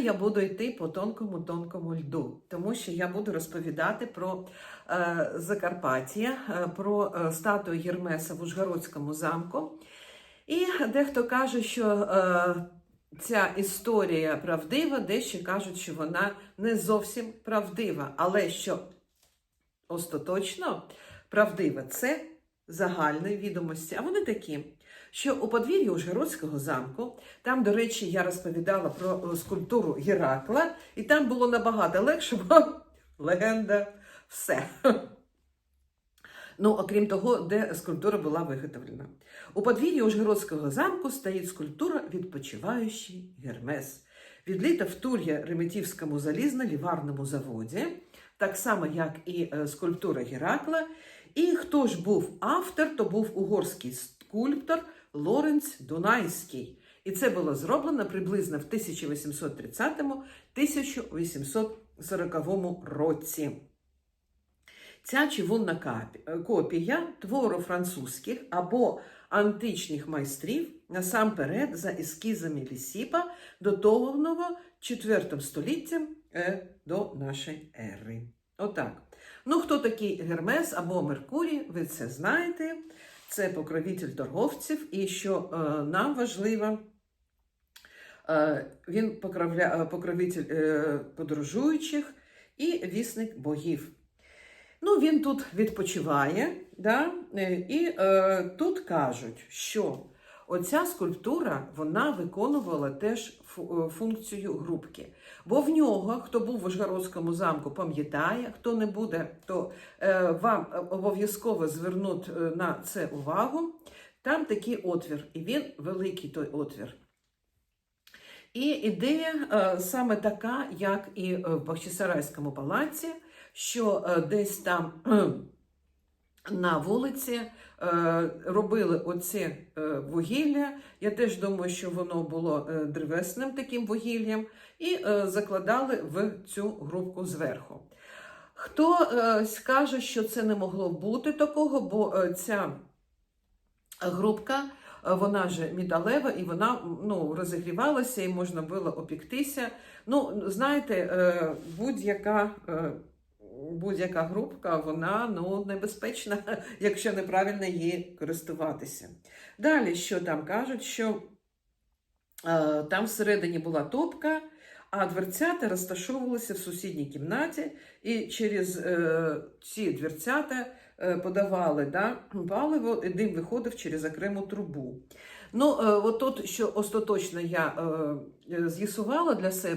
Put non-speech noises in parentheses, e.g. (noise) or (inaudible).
я буду йти по тонкому-тонкому льду, тому що я буду розповідати про е, Закарпаття, е, про е, статую Єрмеса в Ужгородському замку. І дехто каже, що е, ця історія правдива, дещо кажуть, що вона не зовсім правдива, але що остаточно правдива це загальні відомості. А вони такі, що у подвір'ї Ужгородського замку, там, до речі, я розповідала про е, скульптуру Геракла, і там було набагато легше, бо (laughs) легенда все. Ну, окрім того, де скульптура була виготовлена. У подвір'ї Ужгородського замку стоїть скульптура Відпочиваючий Гермес, відлита в Тур'я Реметівському залізно-ліварному заводі, так само, як і е, скульптура Геракла. І хто ж був автор, то був угорський скульптор Лоренц Дунайський. І це було зроблено приблизно в 1830-1840 році. Ця чавунна капі- копія твору французьких або античних майстрів насамперед за ескізами Лісіпа датованого 4 століттям е, до нашої ери. Отак. Ну, хто такий Гермес або Меркурій, ви це знаєте. Це покровитель торговців, і що е, нам важливо, е, він покровитель подорожуючих і вісник богів. Ну, він тут відпочиває, да? е, і е, тут кажуть, що оця скульптура вона виконувала теж е, функцію грубки. Бо в нього, хто був в Ужгородському замку, пам'ятає, хто не буде, то е, вам обов'язково звернуть е, на це увагу. Там такий отвір, і він великий той отвір. І ідея е, саме така, як і в Бахчисарайському палаці, що е, десь там на вулиці е, робили оце е, вугілля. Я теж думаю, що воно було древесним таким вугіллям, і закладали в цю грубку зверху. Хто е, скаже, що це не могло бути такого, бо ця грубка, вона же металева, і вона ну, розігрівалася, і можна було опіктися. Ну, знаєте, будь-яка. Будь-яка грубка, вона ну, небезпечна, (laughs) якщо неправильно її користуватися. Далі, що там кажуть, що е, там всередині була топка, а дверцята розташовувалися в сусідній кімнаті, і через е, ці дверцята е, подавали да, паливо, і дим виходив через окрему трубу. Ну, е, от тут, що остаточно я е, е, з'ясувала для себе.